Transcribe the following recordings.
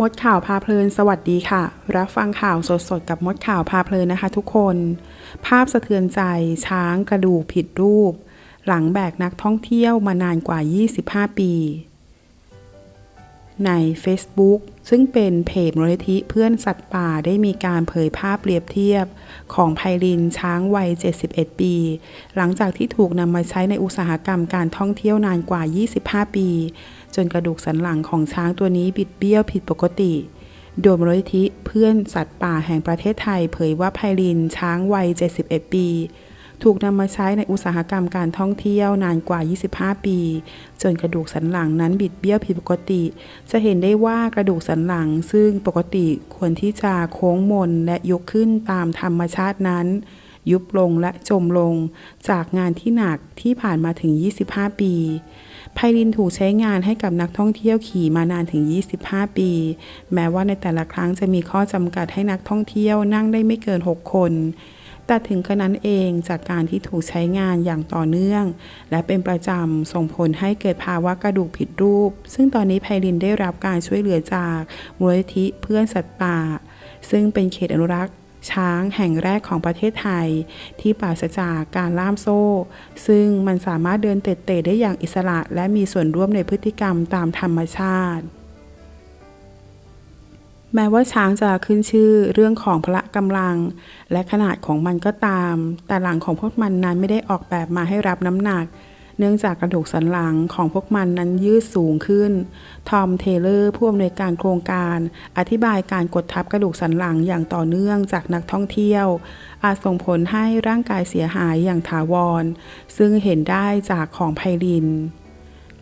มดข่าวพาเพลินสวัสดีค่ะ รับฟังข่าวสดๆ กับมดข่าวพาเพลินนะคะทุกคน ภาพสะเทือนใจช้างกระดูกผิดรูป หลังแบกนักท่องเที่ยวมานานกว่า 25 ปี ใน Facebook ซึ่งเป็นเพจมูลนิธิเพื่อนสัตว์ป่าได้มีการเผยภาพเปรียบเทียบ ของไพลินช้างวัย 71 ปี หลังจากที่ถูกนำมาใช้ในอุตสาหกรรมการท่องเที่ยวนานกว่า 25 ปี จนกระดูกสันหลังของช้างตัวนี้บิดเบี้ยวผิดปกติ โดยมูลนิธิเพื่อนสัตว์ป่าแห่งประเทศไทย เผยว่าไพลินช้างวัย 71 ปี ถูกนำมาใช้ในอุตสาหกรรมการท่องเที่ยวนานกว่า 25 ปีจนกระดูกสันหลังนั้นบิดเบี้ยวผิดปกติ จะเห็นได้ว่ากระดูกสันหลังซึ่งปกติควรที่จะโค้งมนและยกขึ้นตามธรรมชาตินั้น ยุบลงและจมลง จากงานที่หนักที่ผ่านมาถึง 25 ปีไพลินถูกใช้งานให้กับนักท่องเที่ยวขี่มานานถึง 25 ปี แม้ว่าในแต่ละครั้งจะมีข้อจำกัดให้นักท่องเที่ยวนั่งได้ไม่เกิน 6 คน แต่ถึงกระนั้นเองจากการที่ถูกใช้งานอย่างต่อเนื่อง และเป็นประจำส่งผลให้เกิดภาวะกระดูกผิดรูป ซึ่งตอนนี้ไพลินได้รับการช่วยเหลือจากมูลนิธิเพื่อนสัตว์ป่า ซึ่งเป็นเขตอนุรักษ์ช้างแห่งแรกของประเทศไทย ที่ปราศจากการล่ามโซ่ ซึ่งมันสามารถเดินเตะๆได้อย่างอิสระ และมีส่วนร่วมในพฤติกรรมตามธรรมชาติ แม้ว่าช้างจะขึ้นชื่อเรื่องของพละกำลัง และขนาดของมันก็ตาม แต่หลังของพวกมันนั้นไม่ได้ออกแบบมาให้รับน้ำหนัก เนื่องจากกระดูกสันหลังของพวกมันนั้นยืดสูงขึ้น ทอม เทเลอร์ผู้อำนวยการโครงการ อธิบายการกดทับกระดูกสันหลังอย่างต่อเนื่องจากนักท่องเที่ยว อาจส่งผลให้ร่างกายเสียหายอย่างถาวร ซึ่งเห็นได้จากของไพลิน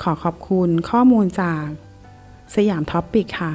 ขอขอบคุณข้อมูลจาก สยามท็อปปิกค่ะ